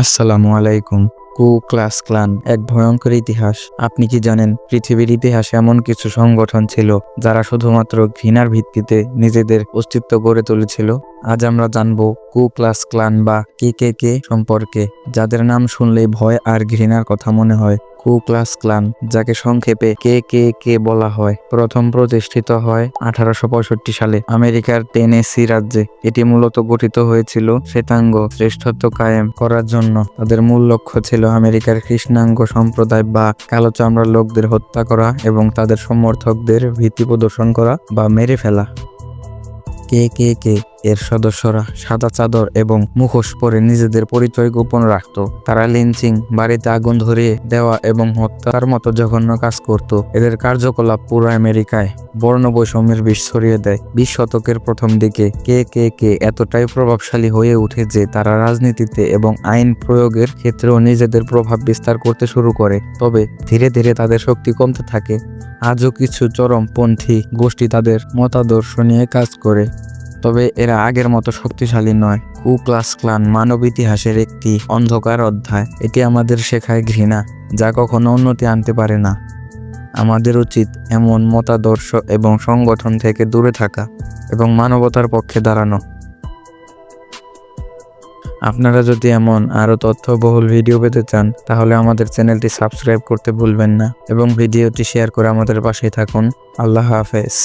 আসসালামু আলাইকুম। কু ক্লাস, ক্লান, এক ভয়ঙ্কর ইতিহাস। আপনি কি জানেন, পৃথিবীর ইতিহাসে এমন কিছু সংগঠন ছিল, যারা শুধুমাত্র ঘৃণার ভিত্তিতে নিজেদের অস্তিত্ব গড়ে তুলেছিল? আজ আমরা জানব কু ক্লাস, ক্লান বা কে কে কে সম্পর্কে, যাদের নাম শুনলেই ভয় আর ঘৃণার কথা মনে হয়। কু ক্লাস, ক্লান, যাকে সংক্ষেপে কে কে কে বলা হয়, প্রথম প্রতিষ্ঠিত হয় আঠারোশো পঁয়ষট্টি সালে আমেরিকার টেনেসি রাজ্যে। এটি মূলত গঠিত হয়েছিল শ্বেতাঙ্গ শ্রেষ্ঠত্ব কায়েম করার জন্য। তাদের মূল লক্ষ্য ছিল আমেরিকার কৃষ্ণাঙ্গ সম্প্রদায় বা কালো চামড়ার লোকদের হত্যা করা এবং তাদের সমর্থকদের ভীতি প্রদর্শন করা বা মেরে ফেলা। কে কে কে? এর সদস্যরা সাদা চাদর এবং মুখোশ পরে নিজেদের পরিচয় গোপন রাখত। তারা লিঞ্চিং বাড়িতে আগুন ধরিয়ে দেওয়া এবং হত্যার মতো জঘন্য কাজ করত। এদের কার্যকলাপ পুরো আমেরিকায় বর্ণ বৈষম্যের বিষ ছড়িয়ে দেয়। বিশ শতকের প্রথম দিকে কে কে কে এতটাই প্রভাবশালী হয়ে ওঠে যে তারা রাজনীতিতে এবং আইন প্রয়োগের ক্ষেত্রেও নিজেদের প্রভাব বিস্তার করতে শুরু করে। তবে ধীরে ধীরে তাদের শক্তি কমতে থাকে। আজও কিছু চরমপন্থী গোষ্ঠী তাদের মতাদর্শ নিয়ে কাজ করে। তবে এরা আগের মতো শক্তিশালী নয়। কু ক্লাস ক্লান মানব ইতিহাসের একটি অন্ধকার অধ্যায়। এটি আমাদের শেখায় ঘৃণা, যা কখনো উন্নতি আনতে পারে না। আমাদের উচিত এমন মতাদর্শ এবং সংগঠন থেকে দূরে থাকা এবং মানবতার পক্ষে দাঁড়ানো। আপনারা যদি এমন আরও তথ্যবহুল ভিডিও পেতে চান, তাহলে আমাদের চ্যানেলটি সাবস্ক্রাইব করতে ভুলবেন না এবং ভিডিওটি শেয়ার করে আমাদের পাশে থাকুন। আল্লাহ হাফেজ।